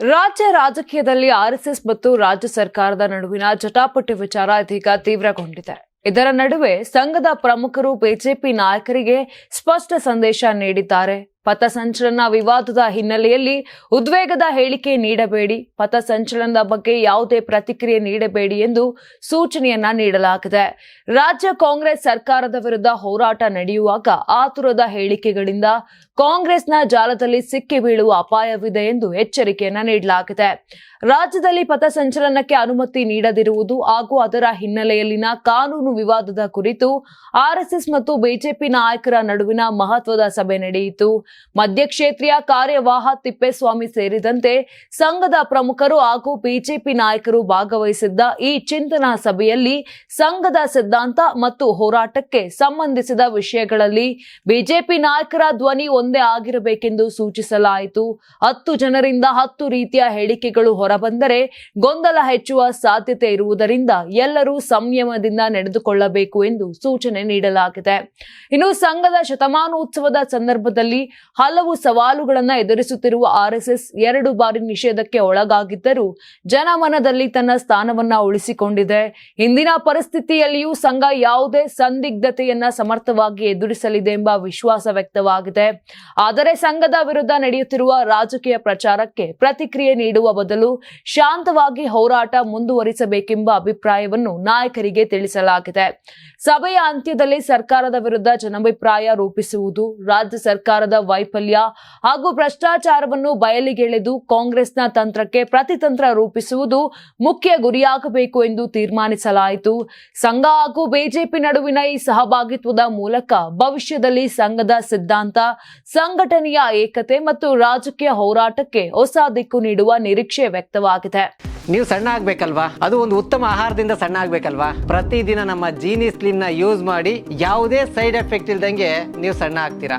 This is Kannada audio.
ರಾಜ್ಯ ರಾಜಕೀಯದಲ್ಲಿ ಆರ್ಎಸ್ಎಸ್ ಮತ್ತು ರಾಜ್ಯ ಸರ್ಕಾರದ ನಡುವಿನ ಜಟಾಪಟಿ ವಿಚಾರ ಇದೀಗ ತೀವ್ರಗೊಂಡಿದೆ. ಇದರ ನಡುವೆ ಸಂಘದ ಪ್ರಮುಖರು ಬಿಜೆಪಿ ನಾಯಕರಿಗೆ ಸ್ಪಷ್ಟ ಸಂದೇಶ ನೀಡಿದ್ದಾರೆ. ಪಥಸಂಚಲನ ವಿವಾದದ ಹಿನ್ನೆಲೆಯಲ್ಲಿ ಉದ್ವೇಗದ ಹೇಳಿಕೆ ನೀಡಬೇಡಿ. ಪಥಸಂಚಲನದ ಬಗ್ಗೆ ಯಾವುದೇ ಪ್ರತಿಕ್ರಿಯೆ ನೀಡಬೇಡಿ ಎಂದು ಸೂಚನೆಯನ್ನ ನೀಡಲಾಗಿದೆ. ರಾಜ್ಯ ಕಾಂಗ್ರೆಸ್ ಸರ್ಕಾರದ ವಿರುದ್ಧ ಹೋರಾಟ ನಡೆಯುವಾಗ ಆತುರದ ಹೇಳಿಕೆಗಳಿಂದ ಕಾಂಗ್ರೆಸ್ನ ಜಾಲದಲ್ಲಿ ಸಿಕ್ಕಿ ಬೀಳುವ ಅಪಾಯವಿದೆ ಎಂದು ಎಚ್ಚರಿಕೆಯನ್ನ ನೀಡಲಾಗಿದೆ. ರಾಜ್ಯದಲ್ಲಿ ಪಥಸಂಚಲನಕ್ಕೆ ಅನುಮತಿ ನೀಡದಿರುವುದು ಹಾಗೂ ಅದರ ಹಿನ್ನೆಲೆಯಲ್ಲಿನ ಕಾನೂನು ವಿವಾದದ ಕುರಿತು ಆರ್ಎಸ್ಎಸ್ ಮತ್ತು ಬಿಜೆಪಿ ನಾಯಕರ ನಡುವಿನ ಮಹತ್ವದ ಸಭೆ ನಡೆಯಿತು. ಮಧ್ಯಕ್ಷೇತ್ರೀಯ ಕಾರ್ಯವಾಹ ತಿಪ್ಪೇಸ್ವಾಮಿ ಸೇರಿದಂತೆ ಸಂಘದ ಪ್ರಮುಖರು ಹಾಗೂ ಬಿಜೆಪಿ ನಾಯಕರು ಭಾಗವಹಿಸಿದ್ದ ಈ ಚಿಂತನಾ ಸಭೆಯಲ್ಲಿ ಸಂಘದ ಸಿದ್ಧಾಂತ ಮತ್ತು ಹೋರಾಟಕ್ಕೆ ಸಂಬಂಧಿಸಿದ ವಿಷಯಗಳಲ್ಲಿ ಬಿಜೆಪಿ ನಾಯಕರ ಧ್ವನಿ ಒಂದೇ ಆಗಿರಬೇಕೆಂದು ಸೂಚಿಸಲಾಯಿತು. ಹತ್ತು ಜನರಿಂದ ಹತ್ತು ರೀತಿಯ ಹೇಳಿಕೆಗಳು ಹೊರಬಂದರೆ ಗೊಂದಲ ಹೆಚ್ಚುವ ಸಾಧ್ಯತೆ ಇರುವುದರಿಂದ ಎಲ್ಲರೂ ಸಂಯಮದಿಂದ ನಡೆದುಕೊಳ್ಳಬೇಕು ಎಂದು ಸೂಚನೆ ನೀಡಲಾಗಿದೆ. ಇನ್ನು ಸಂಘದ ಶತಮಾನೋತ್ಸವದ ಸಂದರ್ಭದಲ್ಲಿ ಹಲವು ಸವಾಲುಗಳನ್ನು ಎದುರಿಸುತ್ತಿರುವ ಆರ್ಎಸ್ಎಸ್ ಎರಡು ಬಾರಿ ನಿಷೇಧಕ್ಕೆ ಒಳಗಾಗಿದ್ದರೂ ಜನಮನದಲ್ಲಿ ತನ್ನ ಸ್ಥಾನವನ್ನ ಉಳಿಸಿಕೊಂಡಿದೆ. ಇಂದಿನ ಪರಿಸ್ಥಿತಿಯಲ್ಲಿಯೂ ಸಂಘ ಯಾವುದೇ ಸಂದಿಗ್ಧತೆಯನ್ನ ಸಮರ್ಥವಾಗಿ ಎದುರಿಸಲಿದೆ ಎಂಬ ವಿಶ್ವಾಸ ವ್ಯಕ್ತವಾಗಿದೆ. ಆದರೆ ಸಂಘದ ವಿರುದ್ಧ ನಡೆಯುತ್ತಿರುವ ರಾಜಕೀಯ ಪ್ರಚಾರಕ್ಕೆ ಪ್ರತಿಕ್ರಿಯೆ ನೀಡುವ ಬದಲು ಶಾಂತವಾಗಿ ಹೋರಾಟ ಮುಂದುವರಿಸಬೇಕೆಂಬ ಅಭಿಪ್ರಾಯವನ್ನು ನಾಯಕರಿಗೆ ತಿಳಿಸಲಾಗಿದೆ. ಸಭೆಯ ಅಂತ್ಯದಲ್ಲಿ ಸರ್ಕಾರದ ವಿರುದ್ಧ ಜನಾಭಿಪ್ರಾಯ ರೂಪಿಸುವುದು, ರಾಜ್ಯ ಸರ್ಕಾರದ ವೈಫಲ್ಯ ಹಾಗೂ ಭ್ರಷ್ಟಾಚಾರವನ್ನು ಬಯಲಿಗೆಳೆದು ಕಾಂಗ್ರೆಸ್ನ ತಂತ್ರಕ್ಕೆ ಪ್ರತಿತಂತ್ರ ರೂಪಿಸುವುದು ಮುಖ್ಯ ಗುರಿಯಾಗಬೇಕು ಎಂದು ತೀರ್ಮಾನಿಸಲಾಯಿತು. ಸಂಘ ಹಾಗೂ ಬಿಜೆಪಿ ನಡುವಿನ ಈ ಸಹಭಾಗಿತ್ವದ ಮೂಲಕ ಭವಿಷ್ಯದಲ್ಲಿ ಸಂಘದ ಸಿದ್ಧಾಂತ, ಸಂಘಟನೆಯ ಏಕತೆ ಮತ್ತು ರಾಜಕೀಯ ಹೋರಾಟಕ್ಕೆ ಹೊಸ ದಿಕ್ಕು ನೀಡುವ ನಿರೀಕ್ಷೆ ವ್ಯಕ್ತವಾಗಿದೆ. ನೀವು ಸಣ್ಣ ಆಗ್ಬೇಕಲ್ವಾ? ಅದು ಒಂದು ಉತ್ತಮ ಆಹಾರದಿಂದ ಸಣ್ಣ ಆಗ್ಬೇಕಲ್ವಾ? ಪ್ರತಿದಿನ ನಮ್ಮ ಜೀನಿ ಸ್ಲಿಮ್ನ ಯೂಸ್ ಮಾಡಿ ಯಾವುದೇ ಸೈಡ್ ಎಫೆಕ್ಟ್ ಇಲ್ದಂಗೆ ನೀವು ಸಣ್ಣ ಆಗ್ತೀರಾ?